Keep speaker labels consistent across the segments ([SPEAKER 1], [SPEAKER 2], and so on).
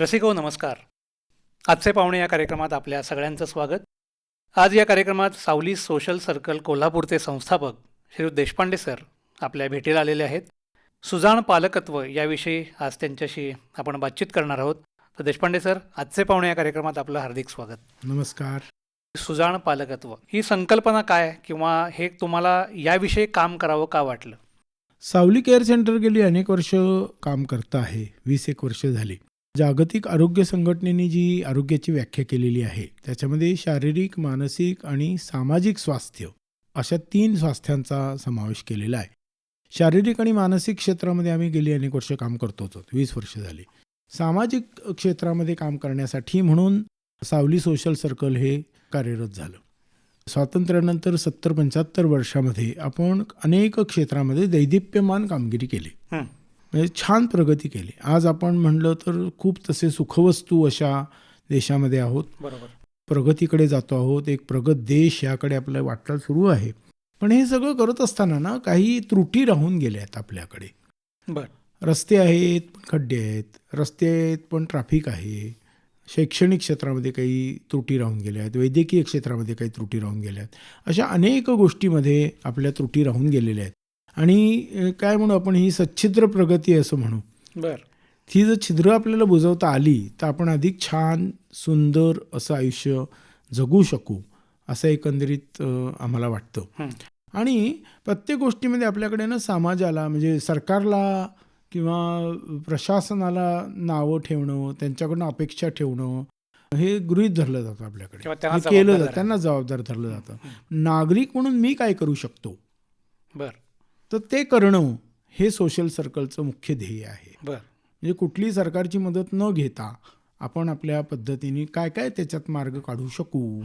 [SPEAKER 1] रसिको नमस्कार. आजचे पाहुणे या कार्यक्रमात आपल्या सगळ्यांचं स्वागत. आज या कार्यक्रमात सावली सोशल सर्कल कोल्हापूरचे संस्थापक श्री देशपांडे सर आपल्या भेटीला आलेले आहेत. सुजाण पालकत्व याविषयी आज त्यांच्याशी आपण बातचीत करणार आहोत. तर देशपांडे सर आजचे पाहुणे या कार्यक्रमात आपलं हार्दिक स्वागत.
[SPEAKER 2] नमस्कार.
[SPEAKER 1] सुजाण पालकत्व ही संकल्पना काय किंवा हे तुम्हाला याविषयी काम करावं का वाटलं?
[SPEAKER 2] सावली केअर सेंटर गेली अनेक वर्ष काम करतं आहे. वीस एक वर्ष झाली. जागतिक आरोग्य संघटनेने जी आरोग्याची व्याख्या केलेली आहे त्याच्यामध्ये शारीरिक मानसिक आणि सामाजिक स्वास्थ्य अशा तीन स्वास्थ्यांचा समावेश केलेला आहे. शारीरिक आणि मानसिक क्षेत्रामध्ये आम्ही गेली अनेक वर्ष काम करतो होतो वीस वर्ष झाली. सामाजिक क्षेत्रामध्ये काम करण्यासाठी म्हणून सावली सोशल सर्कल हे कार्यरत झालं. स्वातंत्र्यानंतर सत्तर पंच्याहत्तर वर्षामध्ये आपण अनेक क्षेत्रामध्ये दैदिप्यमान कामगिरी केली. म्हणजे छान प्रगती केली. आज आपण म्हणलं तर खूप तसे सुखवस्तू अशा देशामध्ये आहोत.
[SPEAKER 1] बरोबर.
[SPEAKER 2] प्रगतीकडे जातो आहोत. एक प्रगत देश याकडे आपलं वाटचाल सुरू आहे. पण हे सगळं करत असताना ना काही त्रुटी राहून गेल्या आहेत आपल्याकडे.
[SPEAKER 1] बरं.
[SPEAKER 2] रस्ते आहेत पण खड्डे आहेत. रस्ते आहेत पण ट्रॅफिक आहे. शैक्षणिक क्षेत्रामध्ये काही त्रुटी राहून गेल्या आहेत. वैद्यकीय क्षेत्रामध्ये काही त्रुटी राहून गेल्या आहेत. अशा अनेक गोष्टीमध्ये आपल्या त्रुटी राहून गेलेल्या आहेत. आणि काय म्हणू आपण ही सच्छिद्र प्रगती असं म्हणू.
[SPEAKER 1] बरं.
[SPEAKER 2] ती जर छिद्र आपल्याला बुजवता आली तर आपण अधिक छान सुंदर असं आयुष्य जगू शकू असं एकंदरीत आम्हाला वाटतं. आणि प्रत्येक गोष्टीमध्ये आपल्याकडे ना समाजाला म्हणजे सरकारला किंवा प्रशासनाला नावं ठेवणं त्यांच्याकडनं अपेक्षा ठेवणं हे गृहीत धरलं जातं आपल्याकडे. केलं जातं त्यांना जबाबदार धरलं जातं. नागरिक म्हणून मी काय करू शकतो?
[SPEAKER 1] बरं.
[SPEAKER 2] तर ते करणं हे सोशल सर्कलचं मुख्य ध्येय आहे.
[SPEAKER 1] बरं.
[SPEAKER 2] म्हणजे कुठली सरकारची मदत न घेता आपण आपल्या पद्धतीने काय काय त्याच्यात मार्ग काढू शकू.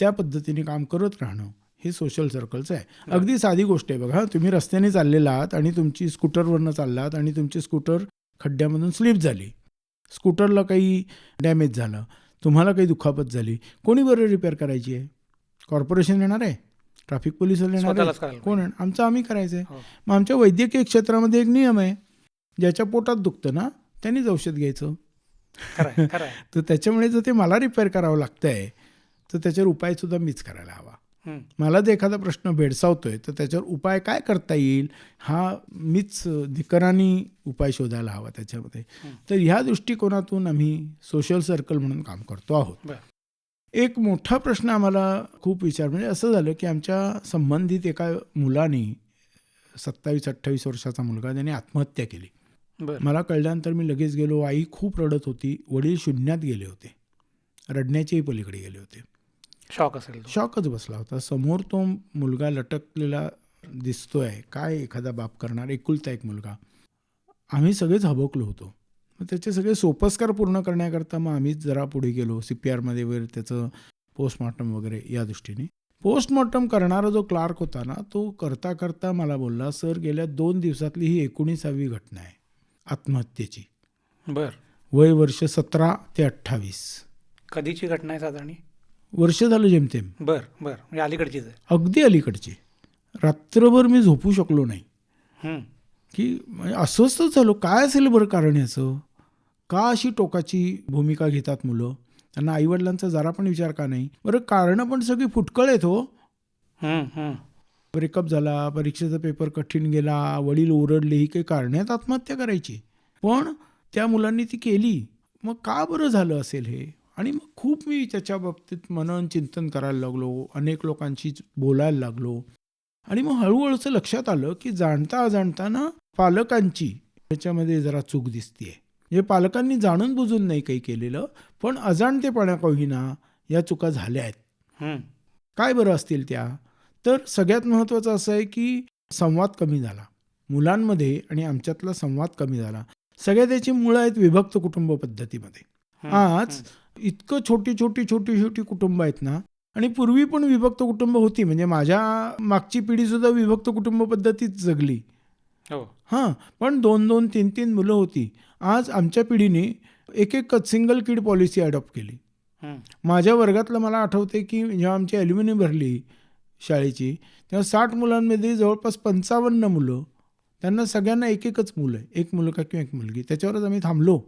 [SPEAKER 2] त्या पद्धतीने काम करत राहणं हे सोशल सर्कलचं आहे. अगदी साधी गोष्ट आहे बघा तुम्ही रस्त्याने चाललेला आहात आणि तुमची स्कूटरवरनं चाललात आणि तुमची स्कूटर खड्ड्यामधून स्लिप झाली. स्कूटरला काही डॅमेज झालं. तुम्हाला काही दुखापत झाली. कोणी बरं रिपेअर करायची आहे? कॉर्पोरेशन येणार आहे? ट्रॅफिक पोलीस येणार
[SPEAKER 1] स्वतःलाच
[SPEAKER 2] आहे
[SPEAKER 1] करायला
[SPEAKER 2] कोण आमचं आम्ही करायचं आहे
[SPEAKER 1] हो.
[SPEAKER 2] मग आमच्या वैद्यकीय क्षेत्रामध्ये एक नियम आहे ज्याच्या पोटात दुखतं ना त्यांनीच औषध घ्यायचं. तर त्याच्यामुळे जर ते मला रिपेअर करावं लागतं आहे तर त्याच्यावर उपायसुद्धा मीच करायला हवा. मला जर एखादा प्रश्न भेडसावतोय तर त्याच्यावर उपाय काय करता येईल हा मीच निकरानी उपाय शोधायला हवा त्याच्यामध्ये. तर ह्या दृष्टिकोनातून आम्ही सोशल सर्कल म्हणून काम करतो आहोत. एक मोठा प्रश्न आम्हाला खूप विचार म्हणजे असं झालं की आमच्या संबंधित एका मुलाने सत्तावीस अठ्ठावीस वर्षाचा मुलगा त्याने आत्महत्या केली. मला कळल्यानंतर मी लगेच गेलो. आई खूप रडत होती. वडील शून्यात गेले होते. रडण्याच्याही पलीकडे गेले होते.
[SPEAKER 1] शॉक असेल.
[SPEAKER 2] शॉकच बसला होता. समोर तो मुलगा लटकलेला दिसतोय. काय एखादा बाप करणार एकुलता एक मुलगा. आम्ही सगळेच हबकलो होतो. मग त्याचे सगळे सोपस्कार पूर्ण करण्याकरता मग आम्हीच जरा पुढे गेलो सी पी आरमध्ये वगैरे त्याचं पोस्टमॉर्टम वगैरे या दृष्टीने. पोस्टमॉर्टम करणारा जो क्लार्क होता ना तो करता करता मला बोलला सर गेल्या दोन दिवसातली ही एकोणीसावी घटना आहे आत्महत्येची.
[SPEAKER 1] बरं.
[SPEAKER 2] वय वर्ष सतरा ते अठ्ठावीस.
[SPEAKER 1] कधीची घटना आहे साधारण?
[SPEAKER 2] वर्ष झालं जेमतेम.
[SPEAKER 1] बरं बरं. म्हणजे अलीकडचीच आहे.
[SPEAKER 2] अगदी अलीकडची. रात्रभर मी झोपू शकलो नाही. की म्हणजे अस्वस्थच झालो. काय असेल बरं कारण याचं? का अशी टोकाची भूमिका घेतात मुलं? त्यांना आईवडिलांचा जरा पण विचार का नाही? बरं कारणं पण सगळी फुटकळ आहेत हो. ब्रेकअप झाला परीक्षेचा पेपर कठीण गेला वडील ओरडले ही काही कारण्यात आत्महत्या करायची. पण त्या मुलांनी ती केली. मग का बरं झालं असेल हे? आणि मग खूप मी त्याच्या बाबतीत मनन चिंतन करायला लागलो. अनेक लोकांशी बोलायला लागलो. आणि मग हळूहळूचं लक्षात आलं की जाणता अजाणता ना पालकांची त्याच्यामध्ये जरा चूक दिसतीये. म्हणजे पालकांनी जाणून बुजून नाही काही केलेलं पण अजाणतेपणा का होईना या चुका झाल्या आहेत. काय बरं असतील त्या? तर सगळ्यात महत्त्वाचं असं आहे की संवाद कमी झाला. मुलांमध्ये आणि आमच्यातला संवाद कमी झाला. सगळ्या त्याची मुळं आहेत विभक्त कुटुंब पद्धतीमध्ये. आज. इतकं छोटी छोटी छोटी छोटी कुटुंब आहेत ना आणि पूर्वी पण विभक्त कुटुंब होती. म्हणजे माझ्या मागची पिढीसुद्धा विभक्त कुटुंब पद्धतीत जगली.
[SPEAKER 1] हो.
[SPEAKER 2] हां पण दोन दोन तीन तीन मुलं होती. आज आमच्या पिढीने एक एक सिंगल किड पॉलिसी अडॉप्ट केली. माझ्या वर्गातलं मला आठवते की जेव्हा आमची ॲल्युमिनी भरली शाळेची तेव्हा साठ मुलांमध्ये जवळपास पंचावन्न मुलं त्यांना सगळ्यांना एक एकच मुलं आहे. एक मुलगा किंवा एक मुलगी. त्याच्यावरच आम्ही थांबलो.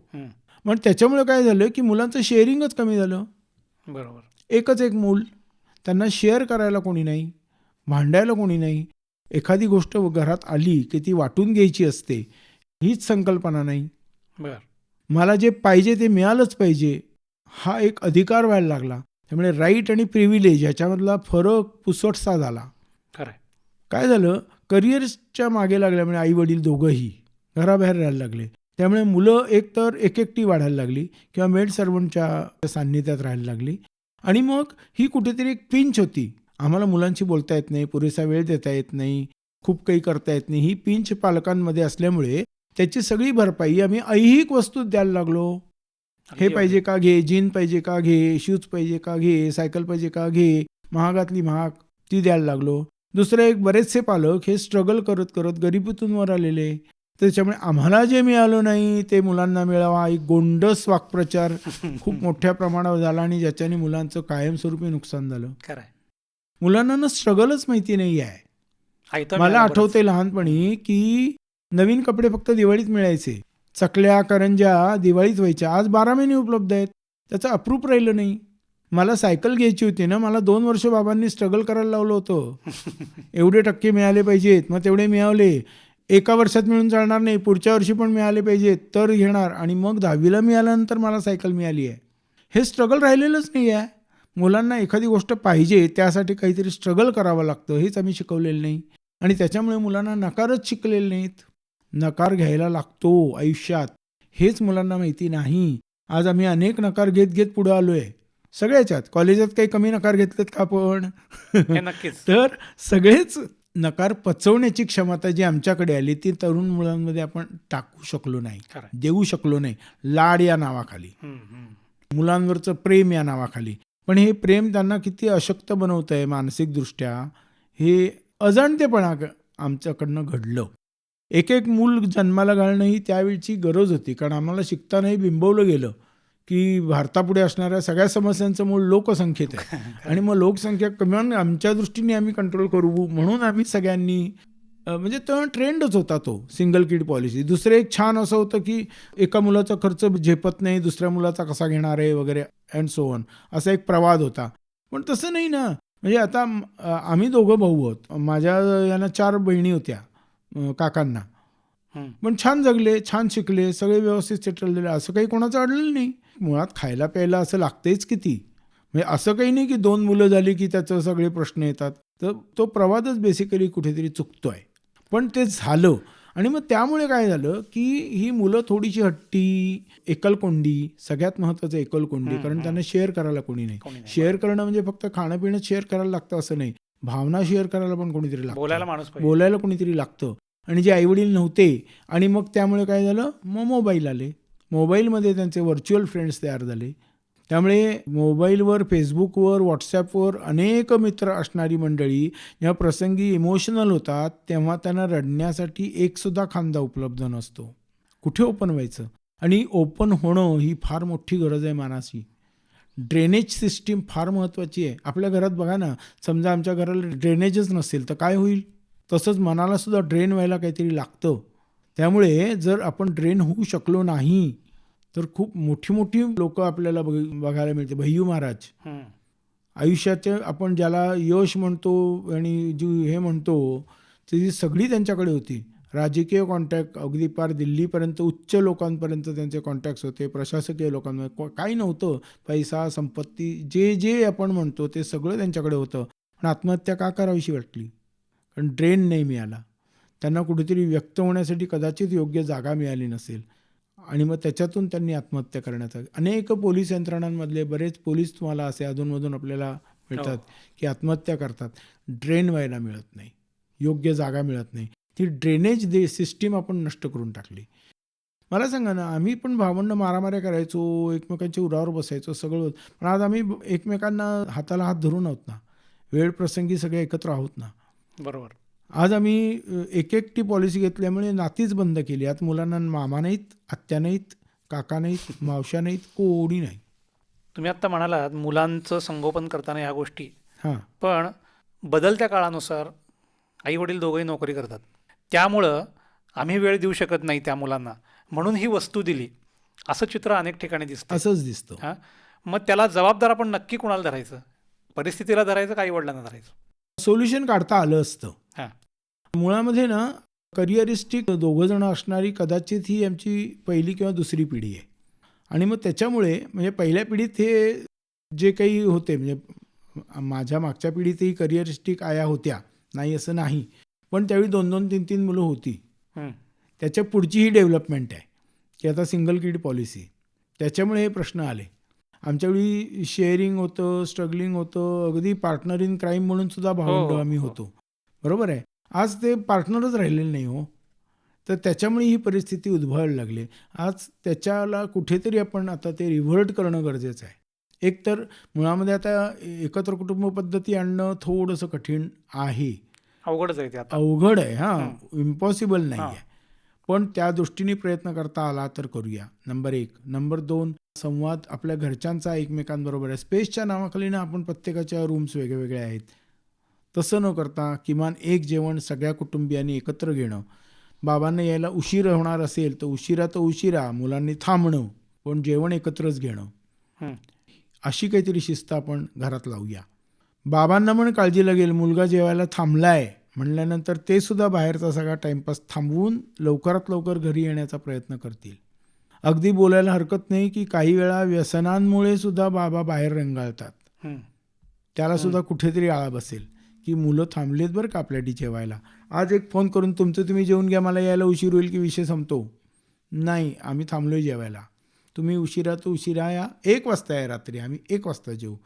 [SPEAKER 2] पण त्याच्यामुळे काय झालं की मुलांचं शेअरिंगच कमी झालं.
[SPEAKER 1] बरोबर.
[SPEAKER 2] एकच एक मूल त्यांना शेअर करायला कोणी नाही भांडायला कोणी नाही. एखादी गोष्ट घरात आली की ती वाटून घ्यायची असते हीच संकल्पना नाही.
[SPEAKER 1] बर.
[SPEAKER 2] मला जे पाहिजे ते मिळालंच पाहिजे हा एक अधिकार व्हायला लागला. त्यामुळे राईट आणि प्रिव्हिलेज ह्याच्यामधला फरक पुसटसा झाला.
[SPEAKER 1] खरं
[SPEAKER 2] काय झालं? करिअर्सच्या मागे लागल्यामुळे आई वडील दोघंही घराबाहेर राहायला लागले. त्यामुळे मुलं एकतर एक एकटी वाढायला लागली किंवा मेड सर्वंटच्या सान्निध्यात राहायला लागली. आणि मग ही कुठेतरी एक पिंच होती. आम्हाला मुलांशी बोलता येत नाही पुरेसा वेळ देता येत नाही खूप काही करता येत नाही. ही पिंच पालकांमध्ये असल्यामुळे त्याची सगळी भरपाई आम्ही ऐहिक वस्तू द्यायला लागलो. हे पाहिजे का घे जीन पाहिजे का घे शूज पाहिजे का घे सायकल पाहिजे का घे महागातली महाग ती द्यायला लागलो. दुसरे एक बरेचसे पालक हे स्ट्रगल करत करत गरिबीतून वर आलेले. त्याच्यामुळे आम्हाला जे मिळालं नाही ते मुलांना मिळावा एक गोंडस वाक्प्रचार खूप मोठ्या प्रमाणावर झाला आणि ज्याच्याने मुलांचं कायमस्वरूपी नुकसान झालं.
[SPEAKER 1] खरं
[SPEAKER 2] मुलांना ना स्ट्रगलच माहिती नाही आहे मला आठवते लहानपणी की नवीन कपडे फक्त दिवाळीत मिळायचे. चकल्या करंज्या दिवाळीत व्हायच्या. आज बारा महिने उपलब्ध आहेत. त्याचं अप्रूप राहिलं नाही. मला सायकल घ्यायची होती ना मला दोन वर्ष बाबांनी स्ट्रगल करायला लावलं होतं. एवढे टक्के मिळाले पाहिजेत. मग तेवढे मिळवले. एका वर्षात मिळून चालणार नाही. पुढच्या वर्षी पण मिळाले पाहिजेत. तर घेणार. आणि मग दहावीला मिळाल्यानंतर मला सायकल मिळाली आहे हे स्ट्रगल राहिलेलंच नाही आहे मुलांना एखादी गोष्ट पाहिजे त्यासाठी काहीतरी स्ट्रगल करावं लागतं हेच आम्ही शिकवलेलं नाही. आणि त्याच्यामुळे मुलांना नकारच शिकलेले नाहीत. नकार घ्यायला लागतो आयुष्यात. हेच मुलांना माहिती नाही. आज आम्ही अनेक नकार घेत घेत पुढे आलो आहे सगळ्याच्यात. कॉलेजात काही कमी नकार घेतलेत का आपण?
[SPEAKER 1] हे नक्कीच.
[SPEAKER 2] तर सगळेच नकार पचवण्याची क्षमता जी आमच्याकडे आली ती तरुण मुलांमध्ये आपण टाकू शकलो नाही. देऊ शकलो नाही. लाड या नावाखाली. मुलांवरचं प्रेम या नावाखाली. पण हे प्रेम त्यांना किती अशक्त बनवतं आहे मानसिकदृष्ट्या हे अजाणतेपणा आमच्याकडनं घडलं. एक एक मूल जन्माला घालणं ही त्यावेळची गरज होती कारण आम्हाला शिकतानाही बिंबवलं गेलं की भारतापुढे असणाऱ्या सगळ्या समस्यांचं मूळ लोकसंख्येत आहे. आणि मग लोकसंख्या कमी आमच्या दृष्टीने आम्ही कंट्रोल करू म्हणून आम्ही सगळ्यांनी म्हणजे तो ट्रेंडच होता तो सिंगल किड पॉलिसी दुसरं एक छान असं होतं की एका मुलाचा खर्च झेपत नाही दुसऱ्या मुलाचा कसा घेणार आहे वगैरे. अँड सो ऑन असा एक प्रवाद होता. पण तसं नाही ना. म्हणजे आता आम्ही दोघं भाऊ आहोत. माझ्या यांना चार बहिणी होत्या काकांना. पण छान जगले छान शिकले सगळे व्यवस्थित सेटल झाले. असं काही कोणाचं अडलेलं नाही. मुळात खायला प्यायला असं लागतेच किती. म्हणजे असं काही नाही की दोन मुलं झाली की त्याचं सगळे प्रश्न येतात. तर तो प्रवादच बेसिकली कुठेतरी चुकतोय. पण ते झालं. आणि मग त्यामुळे काय झालं की ही मुलं थोडीशी हट्टी एकलकोंडी सगळ्यात महत्त्वाचं एकलकोंडी कारण. त्यांना शेअर करायला कोणी नाही. शेअर करणं म्हणजे फक्त खाणं पिणं शेअर करायला लागतं असं नाही. भावना शेअर करायला पण कोणीतरी लागतं.
[SPEAKER 1] बोलायला माणूस
[SPEAKER 2] बोलायला कोणीतरी लागतं. आणि जे आईवडील नव्हते आणि मग त्यामुळे काय झालं? मग मोबाईल आले. मोबाईलमध्ये त्यांचे व्हर्च्युअल फ्रेंड्स तयार झाले. त्यामुळे मोबाईलवर फेसबुकवर व्हॉट्सॲपवर अनेक मित्र असणारी मंडळी जेव्हा प्रसंगी इमोशनल होतात तेव्हा त्यांना रडण्यासाठी एकसुद्धा खांदा उपलब्ध नसतो. कुठे ओपन व्हायचं? आणि ओपन होणं ही फार मोठी गरज आहे मानाची ड्रेनेज सिस्टीम फार महत्त्वाची आहे. आपल्या घरात बघा ना समजा आमच्या घराला ड्रेनेजच नसेल तर काय होईल? तसंच मनालासुद्धा ड्रेन व्हायला काहीतरी लागतं. त्यामुळे जर आपण ड्रेन होऊ शकलो नाही तर खूप मोठी मोठी लोक आपल्याला बघ बघायला मिळते. भैयू महाराज. आयुष्याचे आपण ज्याला यश म्हणतो आणि जी हे म्हणतो ती सगळी त्यांच्याकडे होती. राजकीय कॉन्टॅक्ट अगदी पार दिल्लीपर्यंत उच्च लोकांपर्यंत त्यांचे कॉन्टॅक्ट्स होते. प्रशासकीय लोकांमध्ये. काही नव्हतं. पैसा संपत्ती जे जे आपण म्हणतो ते सगळं त्यांच्याकडे होतं. पण आत्महत्या का करावीशी वाटली? कारण ड्रेन नाही मिळाला. त्यांना कुठेतरी व्यक्त होण्यासाठी कदाचित योग्य जागा मिळाली नसेल. आणि मग त्याच्यातून त्यांनी आत्महत्या करण्याचा अनेक पोलीस यंत्रणांमधले बरेच पोलीस तुम्हाला असे अधूनमधून आपल्याला मिळतात की आत्महत्या करतात. ड्रेन व्हायला मिळत नाही. योग्य जागा मिळत नाही. ती ड्रेनेज दे सिस्टीम आपण नष्ट करून टाकली. मला सांगा ना आम्ही पण भावंड मारामाऱ्या करायचो एकमेकांच्या उरावर बसायचो सगळं. होतं. पण आज आम्ही एकमेकांना हाताला हात धरून आहोत ना. वेळ प्रसंगी सगळे एकत्र आहोत ना.
[SPEAKER 1] बरोबर.
[SPEAKER 2] आज आम्ही एक एकटी पॉलिसी घेतल्यामुळे नातीच बंद केली. आता मुलांना मामा नाहीत आत्या नाहीत काका नाहीत मावश्या नाहीत कोणी नाही.
[SPEAKER 1] तुम्ही आत्ता म्हणालात मुलांचं संगोपन करताना ह्या गोष्टी.
[SPEAKER 2] हां.
[SPEAKER 1] पण बदलत्या काळानुसार आई वडील दोघंही नोकरी करतात. त्यामुळं आम्ही वेळ देऊ शकत नाही त्या मुलांना. म्हणून ही वस्तू दिली. असं चित्र अनेक ठिकाणी दिसतं
[SPEAKER 2] असंच दिसतं.
[SPEAKER 1] हां. मग त्याला जबाबदार आपण नक्की कुणाला धरायचं? परिस्थितीला धरायचं का वडिलांना धरायचं?
[SPEAKER 2] सोल्युशन काढता आलं असतं. मुळामध्ये ना करिअरिस्टिक दोघं जण असणारी कदाचित ही आमची पहिली किंवा दुसरी पिढी आहे. आणि मग त्याच्यामुळे म्हणजे पहिल्या पिढीत हे जे काही होते म्हणजे माझ्या मागच्या पिढीतही करिअरिस्टिक आया होत्या. नाही असं नाही. पण त्यावेळी दोन दोन तीन तीन मुलं होती.
[SPEAKER 1] हं.
[SPEAKER 2] त्याच्या पुढची ही डेव्हलपमेंट आहे. की आता सिंगल किड पॉलिसी. त्याच्यामुळे हे प्रश्न आले. आमच्यावेळी शेअरिंग होतं स्ट्रगलिंग होतं. अगदी पार्टनर इन क्राईम म्हणून सुद्धा भावंड
[SPEAKER 1] हो,
[SPEAKER 2] आम्ही
[SPEAKER 1] हो.
[SPEAKER 2] होतो. बरोबर आहे? आज ते पार्टनरच राहिलेले नाही हो. तर त्याच्यामुळे ही परिस्थिती उद्भवायला लागली. आज त्याच्याला कुठेतरी आपण आता ते रिव्हर्ट करणं गरजेचं आहे. एक तर मुळामध्ये आता एकत्र कुटुंब पद्धती आणणं थोडंसं कठीण आहे.
[SPEAKER 1] अवघडच आहे ते आता.
[SPEAKER 2] अवघड आहे हां. इम्पॉसिबल नाही. आहे. पण त्या दृष्टीने प्रयत्न करता आला तर करूया. नंबर एक. नंबर दोन संवाद आपल्या घरच्यांचा एकमेकांबरोबर आहे. स्पेसच्या नावाखाली ना आपण प्रत्येकाच्या रूम्स वेगवेगळे आहेत. तसं न करता किमान एक जेवण सगळ्या कुटुंबियांनी एकत्र घेणं. बाबांना यायला उशीर होणार असेल तर उशिरा तर उशिरा मुलांनी थांबणं पण जेवण एकत्रच घेणं. अशी काहीतरी शिस्त आपण घरात लावूया. बाबांना पण काळजी लागेल मुलगा जेवायला थांबलाय म्हणल्यानंतर ते सुद्धा बाहेरचा सगळा टाइमपास थांबवून लवकरात लवकर घरी येण्याचा प्रयत्न करतील. अगदी बोलायला हरकत नाही की काही वेळा व्यसनांमुळे सुद्धा बाबा बाहेर रंगाळतात. त्याला सुद्धा कुठेतरी आळा बसेल. की मुलं थांबलेत बरं का आपल्यासाठी जेवायला. आज एक फोन करून तुमचं तुम्ही जेवून घ्या मला यायला उशीर होईल की विषय संपतो. नाही आम्ही थांबलोय जेवायला. तुम्ही उशिरा तर उशिरा या एक वाजता या रात्री आम्ही एक वाजता जेवू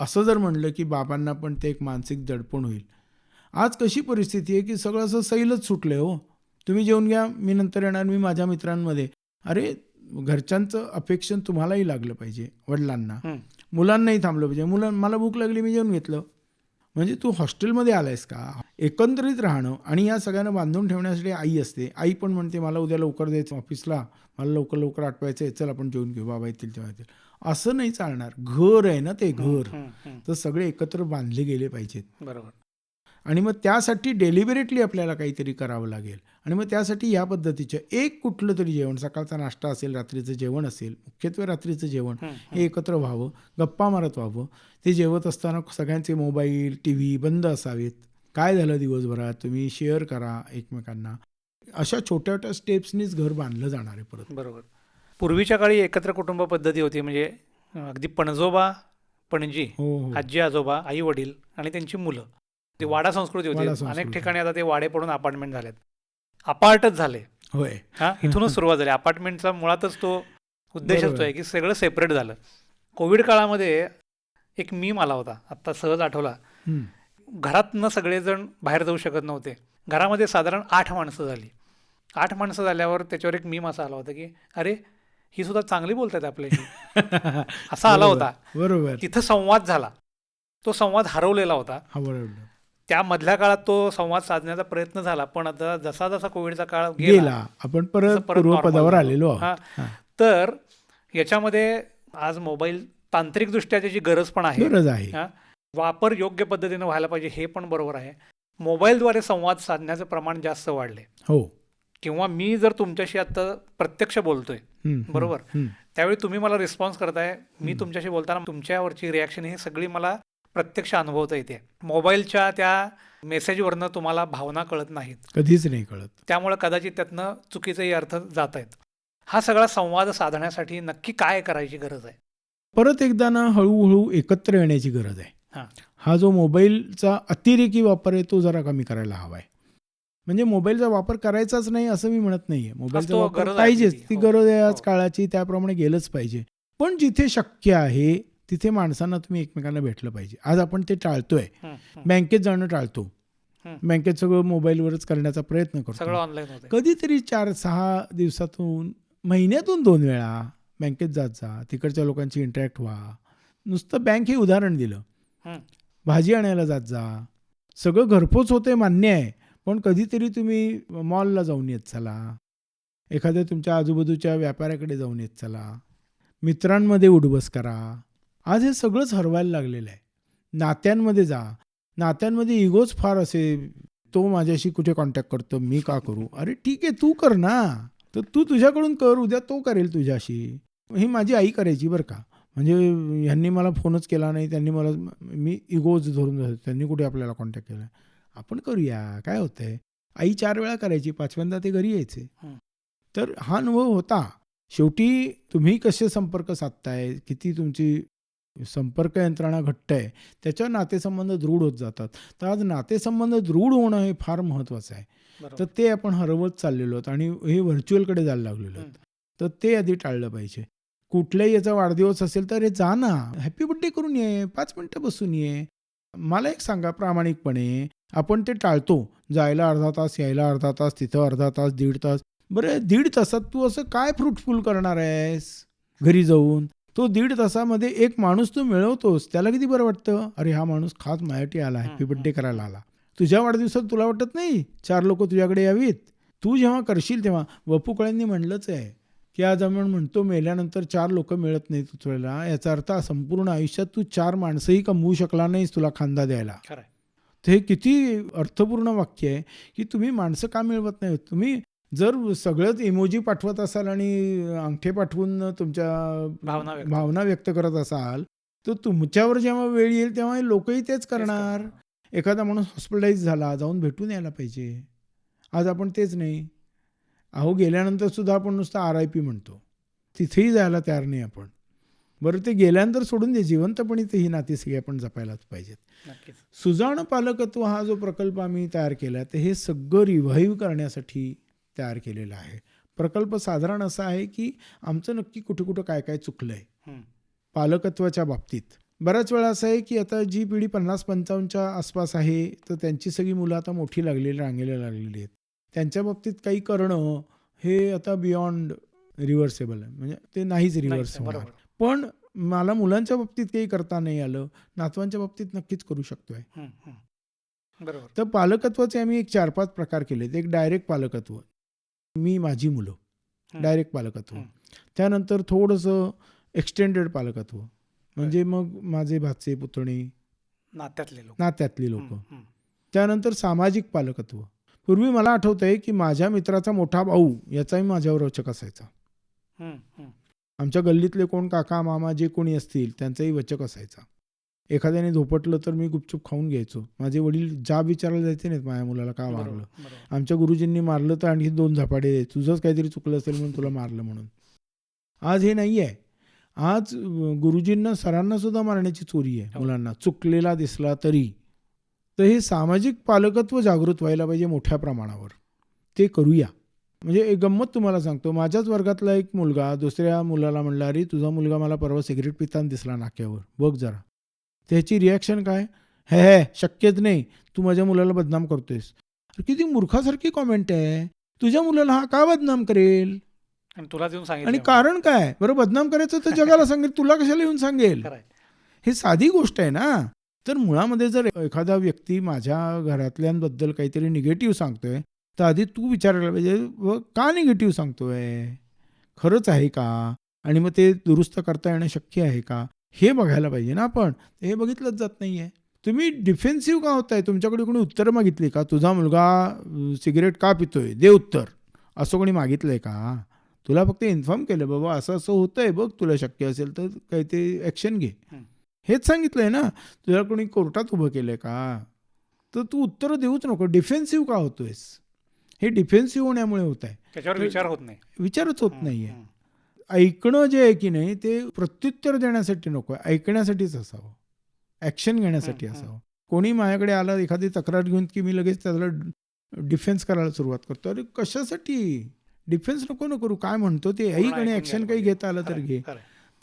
[SPEAKER 2] असं जर म्हणलं की बाबांना पण ते एक मानसिक दडपण होईल. आज कशी परिस्थिती आहे की सगळं असं सैलच सुटलं हो. तुम्ही जेवून घ्या मी नंतर येणार मी माझ्या मित्रांमध्ये. अरे घरच्यांचं अपेक्षण तुम्हालाही लागलं पाहिजे वडिलांना. मुलांनाही थांबलं पाहिजे. मुलां मला भूक लागली मी जेवून घेतलं. म्हणजे तू हॉस्टेलमध्ये आलायस का? एकंदरीत राहणं आणि या सगळ्यांना बांधून ठेवण्यासाठी आई असते. आई पण म्हणते मला उद्या लवकर जायचं ऑफिसला. मला लवकर लवकर आठवायचं आहे चल आपण जेवून घेऊ. बाबा येतील तेव्हा येतील. असं नाही चालणार. घर आहे ना ते घर. तर सगळे एकत्र बांधले गेले पाहिजेत.
[SPEAKER 1] बरोबर.
[SPEAKER 2] आणि मग त्यासाठी डेलिबरेटली आपल्याला काहीतरी करावं लागेल. आणि मग त्यासाठी या पद्धतीचं एक कुठलं तरी जेवण सकाळचा नाश्ता असेल रात्रीचं जेवण असेल मुख्यत्वे रात्रीचं जेवण
[SPEAKER 1] हं,
[SPEAKER 2] हे एकत्र व्हावं गप्पा मारत व्हावं. ते जेवत असताना सगळ्यांचे मोबाईल टी व्ही बंद असावेत. काय झालं दिवसभरात? तुम्ही शेअर करा एकमेकांना. अशा छोट्या छोट्या स्टेप्सनीच घर बांधलं जाणार आहे परत.
[SPEAKER 1] बरोबर. पूर्वीच्या काळी एकत्र कुटुंब पद्धती होती म्हणजे अगदी पणजोबा पणजी
[SPEAKER 2] हो हो.
[SPEAKER 1] आजी आजोबा आई वडील आणि त्यांची मुलं. ती वाडा संस्कृती होती. अनेक ठिकाणी आता ते वाडे पडून अपार्टमेंट झालेत. अपार्टच झाले.
[SPEAKER 2] होय.
[SPEAKER 1] हा इथूनच सुरुवात झाली. अपार्टमेंटचा मुळातच तो उद्देशच
[SPEAKER 2] बरोबर.
[SPEAKER 1] तो आहे की सगळं सेपरेट झालं. कोविड काळामध्ये एक मीम आला होता. आत्ता सहज आठवला. घरातनं सगळेजण बाहेर जाऊ शकत नव्हते. घरामध्ये साधारण आठ माणसं झाली. आठ माणसं झाल्यावर त्याच्यावर एक मीम असा आला होता की अरे ही सुद्धा चांगली बोलतात आपल्याशी. असा आला होता.
[SPEAKER 2] बरोबर.
[SPEAKER 1] तिथं संवाद झाला. तो संवाद हरवलेला होता.
[SPEAKER 2] हा बरोबर
[SPEAKER 1] त्या मधल्या काळात तो संवाद साधण्याचा प्रयत्न झाला पण आता जसा जसा कोविडचा काळ गेला
[SPEAKER 2] आपण परत पूर्वपदावर आलेलो
[SPEAKER 1] हा. तर याच्यामध्ये आज मोबाईल तांत्रिकदृष्ट्या त्याची गरज पण आहे.
[SPEAKER 2] गरज आहे.
[SPEAKER 1] वापर योग्य पद्धतीने व्हायला पाहिजे हे पण बरोबर आहे. मोबाईलद्वारे संवाद साधण्याचं प्रमाण जास्त वाढले.
[SPEAKER 2] हो.
[SPEAKER 1] किंवा मी जर तुमच्याशी आता प्रत्यक्ष बोलतोय बरोबर. त्यावेळी तुम्ही मला रिस्पॉन्स करताय मी. तुमच्याशी बोलताना तुमच्यावरची रिॲक्शन ही सगळी मला प्रत्यक्ष अनुभवता येते. मोबाईलच्या त्या मेसेजवरनं तुम्हाला भावना कळत नाहीत.
[SPEAKER 2] कधीच नाही कळत.
[SPEAKER 1] त्यामुळे कदाचित त्यातनं चुकीचेही अर्थ जात आहेत. हा सगळा संवाद साधण्यासाठी नक्की काय करायची गरज आहे?
[SPEAKER 2] परत एकदा ना हळूहळू एकत्र येण्याची गरज आहे.
[SPEAKER 1] हां.
[SPEAKER 2] जो मोबाईलचा अतिरेकी वापर आहे तो जरा कमी करायला हवा आहे. म्हणजे मोबाईलचा वापर करायचाच नाही असं मी म्हणत नाहीये. मोबाईलचा वापर पाहिजेच.
[SPEAKER 1] ती.
[SPEAKER 2] ती
[SPEAKER 1] हो.
[SPEAKER 2] गरज आहे आज
[SPEAKER 1] हो.
[SPEAKER 2] काळाची त्याप्रमाणे गेलंच पाहिजे. पण जिथे शक्य आहे तिथे माणसांना तुम्ही एकमेकांना भेटलं पाहिजे. आज आपण ते टाळतोय. बँकेत जाणं टाळतो. बँकेत सगळं मोबाईलवरच करण्याचा प्रयत्न करतो. कधीतरी चार सहा दिवसातून महिन्यातून दोन वेळा बँकेत जात जा. तिकडच्या लोकांची इंटरॅक्ट व्हा. नुसतं बँक हे उदाहरण दिलं. भाजी आणायला जात जा. सगळं घरपोच होते मान्य आहे. पण कधीतरी तुम्ही मॉलला जाऊन येत चला. एखाद्या तुमच्या आजूबाजूच्या व्यापाऱ्याकडे जाऊन येत चला. मित्रांमध्ये उडबस करा. आज हे सगळंच हरवायला लागलेलं आहे. नात्यांमध्ये जा. नात्यांमध्ये इगोच फार असे तो माझ्याशी कुठे कॉन्टॅक्ट करतो मी का करू? अरे ठीक आहे तू कर ना. तर तू तुझ्याकडून कर उद्या तो करेल तुझ्याशी. ही माझी आई करायची बरं का. म्हणजे ह्यांनी मला फोनच केला नाही त्यांनी मला मी इगोज धरून त्यांनी कुठे आपल्याला कॉन्टॅक्ट केला? आपण करूया काय होतंय? आई चार वेळा करायची पाचव्यांदा ते घरी यायचे. तर हा अनुभव होता. शेवटी तुम्ही कसे संपर्क साधताय? किती तुमची संपर्क यंत्रणा घट्ट आहे त्याच्यावर नातेसंबंध दृढ होत जातात. तर आज नातेसंबंध दृढ होणं हे फार महत्त्वाचं आहे. तर ते आपण हरवत चाललेलो आहोत आणि हे व्हर्च्युअलकडे जायला लागलेलो आहोत. तर ते आधी टाळलं पाहिजे. कुठल्याही याचा वाढदिवस असेल तर हे जा ना हॅपी बड्डे करून ये पाच मिनटं बसून ये. मला एक सांगा प्रामाणिकपणे आपण ते टाळतो. जायला अर्धा तास यायला अर्धा तास तिथं अर्धा तास दीड तास. बरं दीड तासात तू असं काय फ्रुटफुल करणार आहेस? घरी जाऊन? तो दीड तासामध्ये एक माणूस तू मिळवतोस त्याला किती बरं वाटतं? अरे हा माणूस खास माझ्यासाठी आला हॅपी बड्डे करायला आला. तुझ्या वाढदिवसात तुला वाटत नाही? चार लोक तुझ्याकडे यावीत? तू जेव्हा करशील तेव्हा. वपू कळ्यांनी म्हणलंच आहे की आज आपण म्हणतो मेल्यानंतर चार लोक मिळत नाहीत तुला याचा अर्थ संपूर्ण आयुष्यात तू चार माणसंही कमवू शकला नाहीस तुला खांदा द्यायला.
[SPEAKER 1] आहे.
[SPEAKER 2] तर हे किती अर्थपूर्ण वाक्य आहे की तुम्ही माणसं का मिळवत नाही तुम्ही जर सगळंच इमोजी पाठवत असाल आणि अंगठे पाठवून तुमच्या
[SPEAKER 1] भावना व्यक्त
[SPEAKER 2] भावना व्यक्त करत असाल तर तुमच्यावर जेव्हा वेळ येईल तेव्हा लोकही तेच करणार. एखादा माणूस हॉस्पिटलाइज झाला जाऊन भेटून यायला पाहिजे. आज आपण तेच नाही. अहो गेल्यानंतर सुद्धा आपण नुसतं आर आय पी म्हणतो. तिथेही जायला तयार नाही आपण. बरं ते गेल्यानंतर सोडून दे जिवंतपणी ते ही नाती सगळी आपण जपायलाच पाहिजेत.
[SPEAKER 1] नक्कीच.
[SPEAKER 2] सुजाण पालकत्व हा जो प्रकल्प आम्ही तयार केला तर हे सगळं रिव्हाईव्ह करण्यासाठी तयार केलेलं आहे. प्रकल्प साधारण असा आहे की आमचं नक्की कुठे कुठं काय काय चुकलं आहे. पालकत्वाच्या बाबतीत. बऱ्याच वेळा असं आहे की आता जी पिढी पन्नास पंचावन्नच्या आसपास आहे तर त्यांची सगळी मुलं आता मोठी लागलेली रांगेला लागलेली आहेत. त्यांच्या बाबतीत काही करणं हे आता बियॉन्ड रिव्हर्सेबल आहे. म्हणजे ते नाहीच रिव्हर्स होणार. पण मला मुलांच्या बाबतीत काही करता नाही आलं नातवांच्या बाबतीत नक्कीच करू शकतोय. तर पालकत्वाचे आम्ही एक चार पाच प्रकार केलेत. एक डायरेक्ट पालकत्व. मी माझी मुलं. डायरेक्ट पालकत्व. त्यानंतर थोडंसं एक्सटेंडेड पालकत्व म्हणजे मग माझे भाचे पुतणे
[SPEAKER 1] नात्यातले लोक
[SPEAKER 2] नात्यातली लोक. त्यानंतर सामाजिक पालकत्व पूर्वी मला आठवतंय की माझ्या मित्राचा मोठा भाऊ याचाही माझ्यावर वचक असायचा. आमच्या गल्लीतले कोण काका मामा जे कोणी असतील त्यांचाही वचक असायचा एखाद्याने धोपटलं तर मी गुपचूप खाऊन घ्यायचो. माझे वडील जाब विचारायला जायचे नाहीत माझ्या मुलाला का मारलं. आमच्या गुरुजींनी मारलं तर आणखी दोन झपाटे दे तुझंच काहीतरी चुकलं असेल म्हणून तुला मारलं म्हणून. आज हे नाही आहे आज गुरुजींना सरांना सुद्धा मारण्याची चोरी आहे
[SPEAKER 1] हो.
[SPEAKER 2] मुलांना. चुकलेला दिसला तरी. तर हे सामाजिक पालकत्व जागृत व्हायला पाहिजे मोठ्या प्रमाणावर. ते करूया. म्हणजे एक गंमत तुम्हाला सांगतो. माझ्याच वर्गातला एक मुलगा दुसऱ्या मुलाला म्हणला अरे तुझा मुलगा मला परवा सिगरेट पिताना दिसला नाक्यावर. बघ जरा. त्याची रिॲक्शन काय? हे हे शक्यच नाही. तू माझ्या मुलाला बदनाम करतोयस. किती मूर्खासारखी कॉमेंट आहे. तुझ्या मुलाला हा का बदनाम करेल?
[SPEAKER 1] आणि तुला देऊन
[SPEAKER 2] आणि
[SPEAKER 1] सांगितलं
[SPEAKER 2] कारण काय? बरं बदनाम करायचं तर जगाला सांगेल. तुला कशाला येऊन सांगेल. हे साधी गोष्ट आहे ना? तर मुळामध्ये जर एखादा व्यक्ती माझ्या घरातल्यांबद्दल काहीतरी निगेटिव्ह सांगतोय तर आधी तू विचारायला पाहिजे व का निगेटिव्ह सांगतोय? खरंच आहे का? आणि मग ते दुरुस्त करता येणं शक्य आहे का? हे बघायला पाहिजे ना आपण. हे बघितलंच जात नाही आहे तुम्ही डिफेन्सिव्ह का होताय? तुमच्याकडे कोणी उत्तरं मागितली का? तुझा मुलगा सिगरेट का पितोय? दे उत्तर. असं कोणी मागितलंय का? तुला फक्त इन्फॉर्म केलं बाबा असं असं होतंय बघ तुला शक्य असेल तर काहीतरी ॲक्शन घे. हेच सांगितलंय ना. तुला कोणी कोर्टात उभं केलंय का? तर तू उत्तरं देऊच नको. डिफेन्सिव्ह का होतोयस? हे डिफेन्सिव्ह होण्यामुळे होत आहे
[SPEAKER 1] त्याच्यावर विचार होत नाही.
[SPEAKER 2] विचारच होत
[SPEAKER 1] हं,
[SPEAKER 2] नाहीये.
[SPEAKER 1] हं.
[SPEAKER 2] ऐकणं जे आहे की नाही ते प्रत्युत्तर देण्यासाठी नको ऐकण्यासाठीच असावं. ॲक्शन घेण्यासाठी. असावं. कोणी माझ्याकडे आलं एखादी तक्रार घेऊन की मी लगेच त्याला डिफेन्स करायला सुरुवात करतो. अरे कशासाठी? डिफेन्स नको न करू. काय म्हणतो ते? ऐक आणि ॲक्शन काही. घेता आलं तर घे.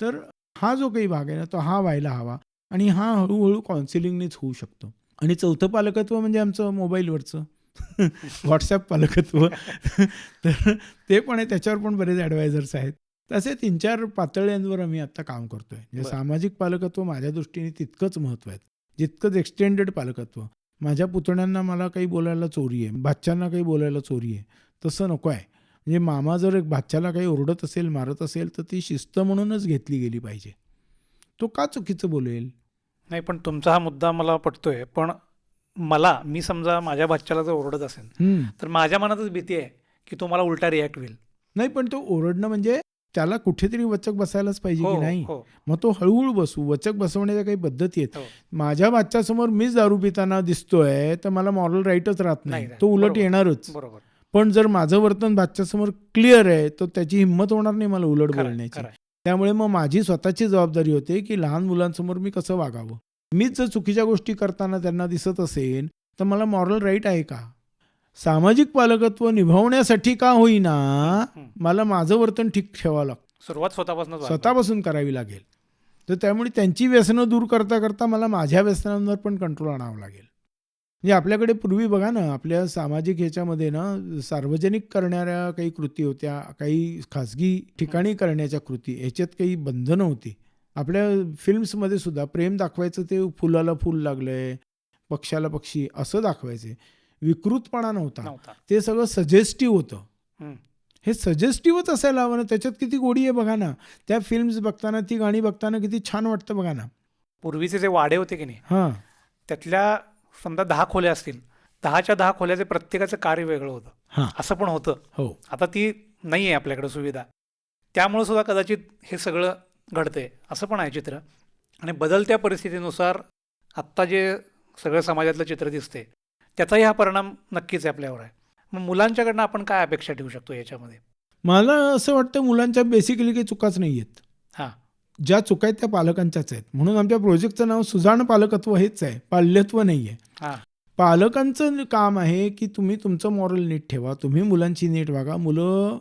[SPEAKER 2] तर हा जो काही भाग आहे ना तो हा व्हायला हवा. आणि हा हळूहळू काउन्सिलिंगनेच होऊ शकतो. आणि चौथं पालकत्व म्हणजे आमचं मोबाईलवरचं. व्हॉट्सॲप पालकत्व. तर ते पण आहे. त्याच्यावर पण बरेच ॲडवायझर्स आहेत. तसे तीन चार पातळ्यांवर आम्ही आता काम करतोय. म्हणजे. सामाजिक पालकत्व माझ्या दृष्टीने तितकंच महत्त्व आहे. जितकंच एक्सटेंडेड पालकत्व. माझ्या पुतण्यांना मला काही बोलायला चोरी आहे. भाच्याला काही बोलायला चोरी आहे. तसं नको आहे. म्हणजे मामा जर एक भाच्याला काही ओरडत असेल मारत असेल तर ती शिस्त म्हणूनच घेतली गेली पाहिजे. तो का चुकीचं बोलेल?
[SPEAKER 1] नाही पण तुमचा हा मुद्दा मला पटतोय. पण मला मी समजा माझ्या बच्च्याला जर ओरडत असेल तर माझ्या मनातच भीती आहे की तो मला उलटा रिॲक्ट होईल.
[SPEAKER 2] नाही पण तो ओरडणं म्हणजे त्याला कुठेतरी वचक बसायलाच पाहिजे
[SPEAKER 1] हो
[SPEAKER 2] की नाही?
[SPEAKER 1] हो.
[SPEAKER 2] मग तो हळूहळू बसू. वचक बसवण्याच्या काही पद्धती आहेत.
[SPEAKER 1] हो.
[SPEAKER 2] माझ्या बाच्यासमोर मीच दारू पिताना दिसतोय तर मला मॉरल राईटच राहत नाही.
[SPEAKER 1] नाही,
[SPEAKER 2] तो उलट
[SPEAKER 1] बरोबर.
[SPEAKER 2] येणारच.
[SPEAKER 1] बरोबर.
[SPEAKER 2] पण जर माझं वर्तन बाच्यासमोर क्लिअर आहे तर त्याची हिंमत होणार नाही मला उलट
[SPEAKER 1] खरं आहे,
[SPEAKER 2] बोलण्याची.
[SPEAKER 1] खरं आहे.
[SPEAKER 2] त्यामुळे मग माझी स्वतःची जबाबदारी होते की लहान मुलांसमोर मी कसं वागावं? मीच जर चुकीच्या गोष्टी करताना त्यांना दिसत असेल तर मला मॉरल राईट आहे का? सामाजिक पालकत्व निभावण्यासाठी का होईना. मला माझं वर्तन ठीक ठेवावं लागतं.
[SPEAKER 1] सुरुवात स्वतःपासून
[SPEAKER 2] स्वतःपासून करावी लागेल. तर त्यामुळे त्यांची व्यसनं दूर करता करता मला माझ्या व्यसनांवर पण कंट्रोल आणावं लागेल. म्हणजे आपल्याकडे पूर्वी बघा ना आपल्या सामाजिक ह्याच्यामध्ये ना सार्वजनिक करणाऱ्या काही कृती होत्या काही खाजगी ठिकाणी करण्याच्या कृती ह्याच्यात काही बंधनं होती. आपल्या फिल्म्समध्ये सुद्धा प्रेम दाखवायचं ते फुलाला फुल लागलंय पक्षाला पक्षी असं दाखवायचे. विकृतपणा नव्हता. ते सगळं सजेस्टिव्ह होतं.
[SPEAKER 1] हं.
[SPEAKER 2] सजेस्टिव्हच असायला हवं ना त्याच्यात किती गोडी आहे बघा ना. त्या फिल्म्स बघताना ती गाणी बघताना किती छान वाटतं बघा ना.
[SPEAKER 1] पूर्वीचे जे वाडे होते की नाही
[SPEAKER 2] हां.
[SPEAKER 1] त्यातल्या समजा दहा खोल्या असतील दहाच्या दहा खोल्याचे प्रत्येकाचं कार्य वेगळं होतं.
[SPEAKER 2] हां.
[SPEAKER 1] असं पण होतं.
[SPEAKER 2] हो.
[SPEAKER 1] आता ती नाही आहे आपल्याकडे सुविधा. त्यामुळे सुद्धा कदाचित हे सगळं घडतंय असं पण आहे चित्र. आणि बदलत्या परिस्थितीनुसार आत्ता जे सगळं समाजातलं चित्र दिसते त्याचाही हा परिणाम नक्कीच आपल्यावर आहे. मग मुलांच्याकडनं आपण काय अपेक्षा ठेवू शकतो याच्यामध्ये?
[SPEAKER 2] मला असं वाटतं मुलांच्या बेसिकली काही चुकाच नाही आहेत.
[SPEAKER 1] हां.
[SPEAKER 2] ज्या चुका आहेत त्या पालकांच्याच आहेत. म्हणून आमच्या प्रोजेक्टचं नाव सुजाण पालकत्व हेच आहे. पाल्यत्व नाही आहे.
[SPEAKER 1] हां.
[SPEAKER 2] पालकांचं काम आहे की तुम्ही तुमचं मॉरल नीट ठेवा तुम्ही मुलांची नीट वागा. मुलं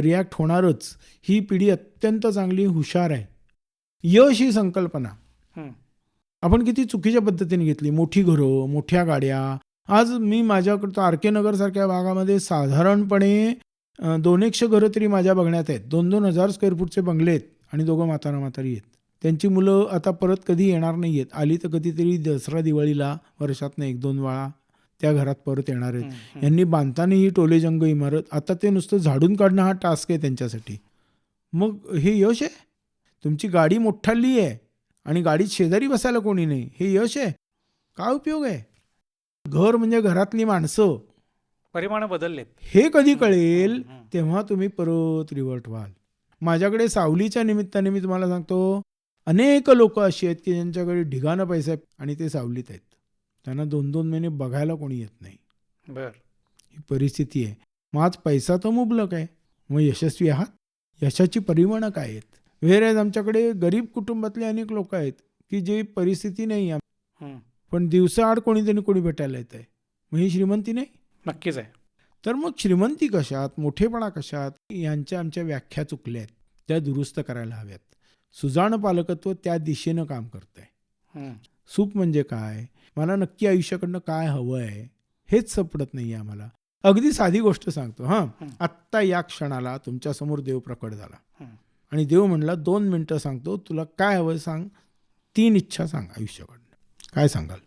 [SPEAKER 2] रिॲक्ट होणारच. ही पिढी अत्यंत चांगली हुशार आहे. यश ही संकल्पना. आपण किती चुकीच्या पद्धतीने घेतली. मोठी घरं मोठ्या गाड्या आज मी माझ्याकडं आर के नगरसारख्या भागामध्ये साधारणपणे दोन एकशे घरं तरी माझ्या बघण्यात आहेत. दोन दोन हजार स्क्वेअर फूटचे बंगले आहेत आणि दोघं म्हातारा म्हातारी आहेत. त्यांची मुलं आता परत कधी येणार नाही आहेत आली तर कधीतरी दसरा दिवाळीला वर्षातनं एक दोन वेळा त्या घरात परत येणार आहेत. यांनी बांधताना ही टोलेजंग इमारत आता ते नुसतं झाडून काढणं हा टास्क आहे त्यांच्यासाठी. मग हे यश आहे? तुमची गाडी मोठाली आहे आणि गाडीत शेजारी बसायला कोणी नाही. हे यश आहे? काय उपयोग आहे? घर म्हणजे घरातली माणसं.
[SPEAKER 1] परिमाणं बदललेत.
[SPEAKER 2] हे कधी कळेल. तेव्हा तुम्ही परत रिवर्ट व्हाल. माझ्याकडे सावलीच्या निमित्ताने मी तुम्हाला सांगतो अनेक लोक अशी आहेत की ज्यांच्याकडे ढिगाणं पैसा आहे आणि ते सावलीत आहेत. त्यांना दोन दोन महिने बघायला कोणी येत नाही.
[SPEAKER 1] बर.
[SPEAKER 2] ही परिस्थिती आहे. मग आज पैसा तर मुबलक आहे. मग यशस्वी आहात? यशाची परिमाणं काय आहेत? वेर आमच्याकडे गरीब कुटुंबातले अनेक लोक आहेत की जे परिस्थिती नाही आहे. पण दिवसाआड कोणीतरी कोणी भेटायला येत आहे मग ही श्रीमंती नाही?
[SPEAKER 1] नक्कीच आहे.
[SPEAKER 2] तर मग श्रीमंती कशात? मोठेपणा कशात? यांच्या आमच्या व्याख्या चुकल्या आहेत. त्या दुरुस्त करायला हव्यात. सुजाण पालकत्व त्या दिशेनं काम करत आहे
[SPEAKER 1] हं.
[SPEAKER 2] सुख म्हणजे काय? मला नक्की आयुष्याकडनं काय हवं आहे? हेच सापडत नाही आहे आम्हाला. अगदी साधी गोष्ट सांगतो हां. आत्ता या क्षणाला तुमच्यासमोर देव प्रकट झाला.
[SPEAKER 1] हं.
[SPEAKER 2] आणि देव म्हणला दोन मिनटं सांगतो तुला काय हवं सांग. तीन इच्छा सांग आयुष्याकडनं. काय सांगाल?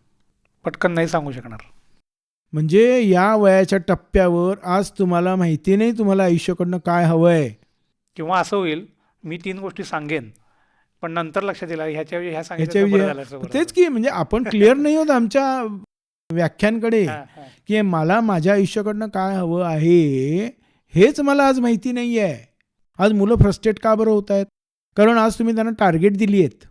[SPEAKER 1] पटकन नाही सांगू शकणार.
[SPEAKER 2] म्हणजे या वयाच्या टप्प्यावर आज तुम्हाला माहिती नाही तुम्हाला आयुष्याकडनं काय हवं आहे
[SPEAKER 1] किंवा असं होईल मी तीन गोष्टी सांगेन पण नंतर लक्षात येईल. ह्याच्या ह्या बरं
[SPEAKER 2] तेच. की म्हणजे आपण क्लिअर नाही होत आमच्या व्याख्यांकडे. की मला माझ्या आयुष्याकडनं काय हवं आहे हेच मला आज माहिती नाही आहे आज मुलं फ्रस्ट्रेट का बरं होत आहेत? कारण आज तुम्ही त्यांना टार्गेट दिली आहेत.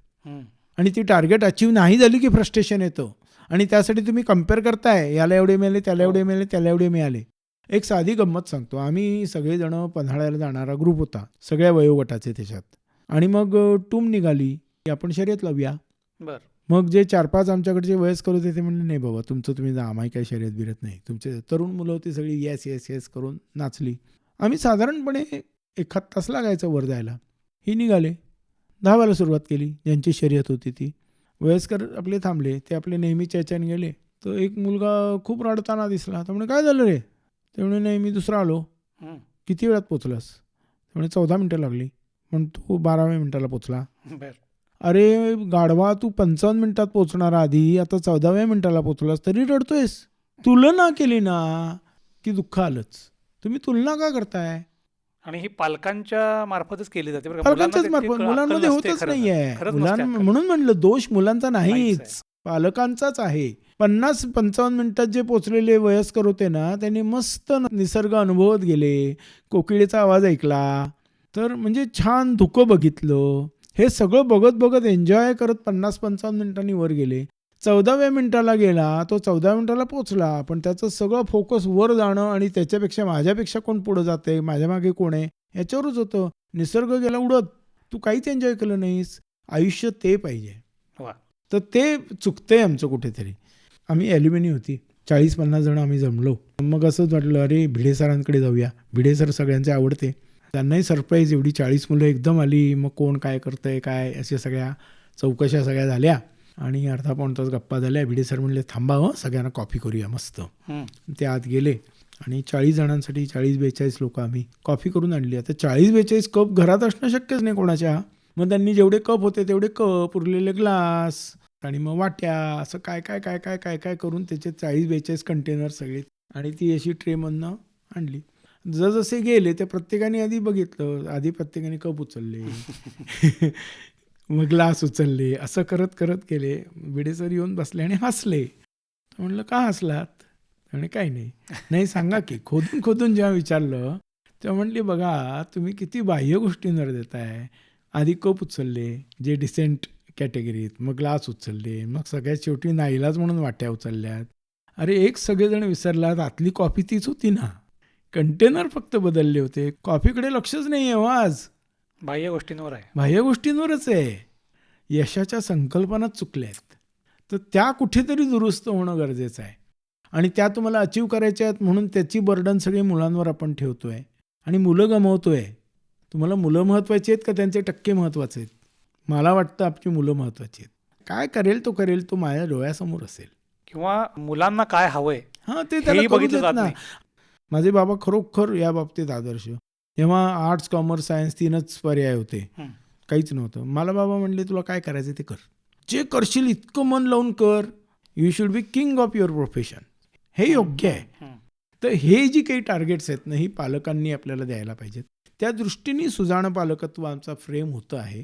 [SPEAKER 2] आणि ती टार्गेट अचीव नाही झाली की फ्रस्ट्रेशन येतं. आणि त्यासाठी तुम्ही कंपेअर करताय याला एवढे मिळाले त्याला एवढे. मिळाले त्याला एवढे मिळाले. एक साधी गंमत सांगतो. आम्ही सगळेजण पन्हाळ्याला जाणारा ग्रुप होता. सगळ्या वयोगटाचे त्याच्यात. आणि मग टूम निघाली. की आपण शर्यत लावूया.
[SPEAKER 1] बर.
[SPEAKER 2] मग जे चार पाच आमच्याकडचे वयस्कर होते ते म्हणले नाही बाबा तुमचं तुम्ही जा आम्हाला काही शर्यत बिरत नाही. तुमचे तरुण मुलं होती सगळी येस येस येस करून नाचली. आम्ही साधारणपणे एखाद तास लागायचं वर जायला. ही निघाले. धावायला सुरुवात केली. ज्यांची शर्यत होती ती. वयस्कर आपले थांबले. ते आपले नेहमीच्या याच्याने गेले. तर एक मुलगा खूप रडताना दिसला. तर म्हणे काय झालं रे? ते म्हणे नाही मी दुसरा आलो. किती वेळात पोचलास? म्हणे चौदा मिनटं लागली. पण तो बाराव्या मिनिटाला पोचला. अरे गाढवा तू पंचावन्न मिनिटात पोचणार आधी. आता चौदाव्या मिनिटाला पोचलास तरी रडतोयस. तुलना केली ना की दुःख आलंच. तुम्ही तुलना का करताय?
[SPEAKER 1] आणि ही पालकांच्या मार्फतच केली जाते बरं का.
[SPEAKER 2] पालकांच्याच
[SPEAKER 1] मुलांना त्याची
[SPEAKER 2] मार्फत
[SPEAKER 1] अक्कल
[SPEAKER 2] मुलांमध्ये
[SPEAKER 1] नसते
[SPEAKER 2] होतच
[SPEAKER 1] खरं तर.
[SPEAKER 2] नाहीये
[SPEAKER 1] खरंच
[SPEAKER 2] मुलां
[SPEAKER 1] नसते अक्कल.
[SPEAKER 2] म्हणून म्हणलं दोष मुलांचा
[SPEAKER 1] नाहीच.
[SPEAKER 2] पालकांचाच आहे पन्नास पंचावन्न मिनिटात जे पोचलेले वयस्कर होते ना त्यांनी मस्त न- निसर्ग अनुभवत गेले कोकिळेचा आवाज ऐकला तर म्हणजे छान धुकं बघितलं हे सगळं बघत बघत एन्जॉय करत पन्नास पंचावन्न मिनिटांनी वर गेले चौदाव्या मिनिटाला गेला तो चौदा मिनिटाला पोचला पण त्याचं सगळं फोकस वर जाणं आणि त्याच्यापेक्षा माझ्यापेक्षा कोण पुढं जाते माझ्या मागे कोण आहे याच्यावरच होतं. निसर्ग गेला उडत. तू काहीच एन्जॉय केलं नाहीस. आयुष्य ते पाहिजे.
[SPEAKER 1] वा.
[SPEAKER 2] तर ते चुकतंय आमचं कुठेतरी. आम्ही ॲल्युमिनी होती. चाळीस पन्नास जण आम्ही जमलो. मग असंच वाटलं अरे भिडे सरांकडे जाऊया. भिडे सर सगळ्यांचे आवडते. त्यांनाही सरप्राईज एवढी चाळीस मुलं एकदम आली. मग कोण काय करतंय काय? अशा सगळ्या चौकशा सगळ्या झाल्या. आणि अर्धा पाऊण तास गप्पा झाल्या. भिडे सर म्हणले थांबा हं सगळ्यांना कॉफी करूया मस्त. ते आत गेले. आणि चाळीस जणांसाठी चाळीस बेचाळीस लोक आम्ही कॉफी करून आणली. आता चाळीस बेचाळीस कप घरात असणं शक्यच नाही कोणाच्या. मग त्यांनी जेवढे कप होते तेवढे कप उरलेले ग्लास आणि मग वाट्या असं काय काय काय काय काय काय करून त्याचे चाळीस बेचाळीस कंटेनर सगळे आणि ती अशी ट्रेमधनं आणली. जसजसे गेले ते प्रत्येकाने आधी बघितलं. आधी प्रत्येकाने कप उचलले. मग ग्लास उचलले असं करत करत गेले. बिडेसर येऊन बसले आणि हसले. म्हणलं का हसलात? आणि काही नाही. नाही सांगा की खोदून खोदून जेव्हा विचारलं तेव्हा म्हणली बघा तुम्ही किती बाह्य गोष्टींवर देताय. आधी कप उचलले जे डिसेंट कॅटेगरीत मग ग्लास उचलले मग सगळ्यात शेवटी नाईलाज म्हणून वाट्या उचलल्यात. अरे एक सगळेजण विसरलात आतली कॉफी तीच होती ना. कंटेनर फक्त बदलले होते. कॉफीकडे लक्षच नाही आहे हो आज.
[SPEAKER 1] बाह्य गोष्टींवर आहे.
[SPEAKER 2] बाह्य गोष्टींवरच आहे. यशाच्या संकल्पनाच चुकल्या आहेत तर त्या कुठेतरी दुरुस्त होणं गरजेचं आहे. आणि त्या तुम्हाला अचीव करायच्या आहेत म्हणून त्याची बर्डन सगळी मुलांवर आपण ठेवतोय. आणि मुलं गमवतोय. तुम्हाला मुलं महत्त्वाची आहेत का? त्यांचे टक्के महत्त्वाचे आहेत. मला वाटतं आपली मुलं महत्त्वाची आहेत. काय करेल तो करेल तो माझ्या डोळ्यासमोर असेल.
[SPEAKER 1] किंवा मुलांना काय हवंय
[SPEAKER 2] हां ते त्याला
[SPEAKER 1] बघितलं जात
[SPEAKER 2] ना.
[SPEAKER 1] नाही.
[SPEAKER 2] माझे बाबा खरोखर या बाबतीत आदर्श. तेव्हा आर्ट्स कॉमर्स सायन्स तीनच पर्याय होते.
[SPEAKER 1] हं.
[SPEAKER 2] काहीच नव्हतं. मला बाबा म्हणले तुला काय करायचं ते कर. जे करशील इतकं मन लावून कर. You should be king of your profession हे योग्य आहे.
[SPEAKER 1] हं.
[SPEAKER 2] तर हे जी काही टार्गेट्स आहेत ना ही पालकांनी आपल्याला द्यायला पाहिजेत. त्या दृष्टीने सुजाण पालकत्व आमचा फ्रेम होतं आहे.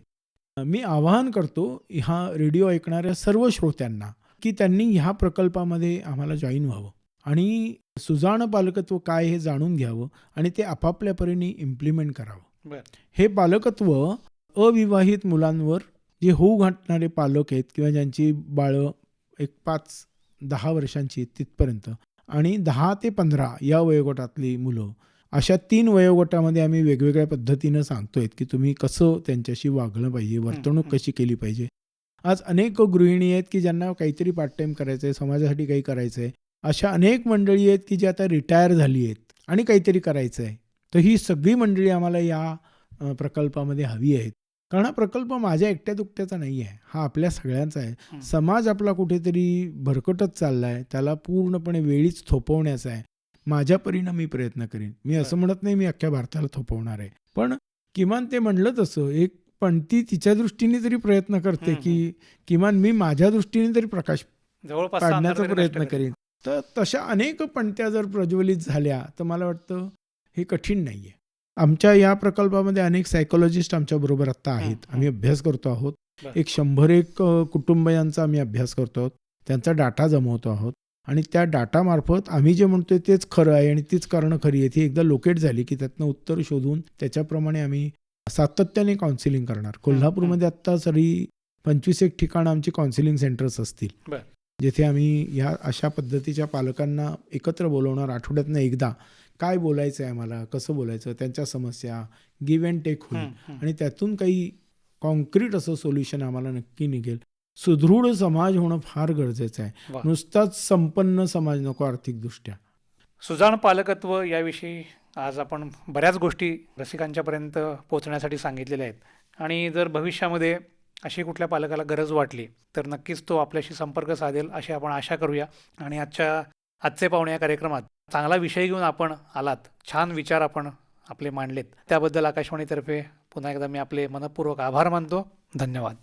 [SPEAKER 2] मी आवाहन करतो ह्या रेडिओ ऐकणाऱ्या सर्व श्रोत्यांना की त्यांनी ह्या प्रकल्पामध्ये आम्हाला जॉईन व्हावं. आणि सुजाण पालकत्व काय हे जाणून घ्यावं आणि ते आपापल्या परीने इम्प्लिमेंट करावं. हे पालकत्व अविवाहित मुलांवर जे होऊ घाटणारे पालक आहेत किंवा ज्यांची बाळं एक पाच दहा वर्षांची तिथपर्यंत आणि दहा ते पंधरा या वयोगटातली मुलं अशा तीन वयोगटामध्ये आम्ही वेगवेगळ्या पद्धतीनं सांगतोय की तुम्ही कसं त्यांच्याशी वागलं पाहिजे वर्तणूक. कशी केली पाहिजे आज अनेक गृहिणी आहेत की ज्यांना काहीतरी पार्ट टाईम करायचं आहे समाजासाठी काही करायचं आहे अशा अनेक मंडळी आहेत की जी आता रिटायर झाली आहेत आणि काहीतरी करायचं आहे. तर ही सगळी मंडळी आम्हाला या प्रकल्पामध्ये हवी आहेत. कारण हा प्रकल्प माझ्या एकट्या दुकट्याचा नाही आहे. हा आपल्या सगळ्यांचा आहे. समाज आपला कुठेतरी भरकटत चालला आहे त्याला पूर्णपणे वेळीच थोपवण्याचा आहे. माझ्या परीनं मी प्रयत्न करीन. मी असं म्हणत नाही मी अख्ख्या भारताला थोपवणार आहे. पण किमान ते म्हणलं तसं एक पण ती तिच्या दृष्टीने तरी प्रयत्न करते. की किमान मी माझ्या दृष्टीने तरी प्रकाश
[SPEAKER 1] जवळपास
[SPEAKER 2] काढण्याचा प्रयत्न करीन. तर तशा अनेक पणत्या जर प्रज्वलित झाल्या तर मला वाटतं हे कठीण नाही आहे आमच्या या प्रकल्पामध्ये अनेक सायकोलॉजिस्ट आमच्या बरोबर आत्ता आहेत. आम्ही अभ्यास करतो आहोत. एक शंभर एक कुटुंबयांचा आम्ही अभ्यास करतो आहोत. त्यांचा डाटा जमवतो आहोत. आणि त्या डाटामार्फत आम्ही जे म्हणतोय तेच खरं आहे आणि तीच कारणं खरी आहेत ही एकदा लोकेट झाली की त्यातनं उत्तर शोधून त्याच्याप्रमाणे आम्ही सातत्याने काउन्सिलिंग करणार. कोल्हापूरमध्ये आत्ता सरी पंचवीस एक ठिकाणं आमची काउन्सिलिंग सेंटर्स असतील. जिथे आम्ही ह्या अशा पद्धतीच्या पालकांना एकत्र बोलवणार आठवड्यातनं एकदा. काय बोलायचं आहे आम्हाला? कसं बोलायचं? त्यांच्या समस्या गिव्ह अँड टेक होईल. आणि त्यातून काही कॉन्क्रीट असं सोल्युशन आम्हाला नक्की निघेल. सुदृढ समाज होणं फार गरजेचं आहे. नुसताच संपन्न समाज नको आर्थिकदृष्ट्या.
[SPEAKER 1] सुजाण पालकत्व याविषयी आज आपण बऱ्याच गोष्टी रसिकांच्यापर्यंत पोहोचण्यासाठी सांगितलेल्या आहेत. आणि जर भविष्यामध्ये अशी कुठल्या पालकाला गरज वाटली तर नक्कीच तो आपल्याशी संपर्क साधेल अशी आपण आशा करूया. आणि आजच्या आजचे पाहुणे या कार्यक्रमात चांगला विषय घेऊन आपण आलात. छान विचार आपण आपले मांडलेत. त्याबद्दल आकाशवाणीतर्फे पुन्हा एकदा मी आपले मनपूर्वक आभार मानतो. धन्यवाद.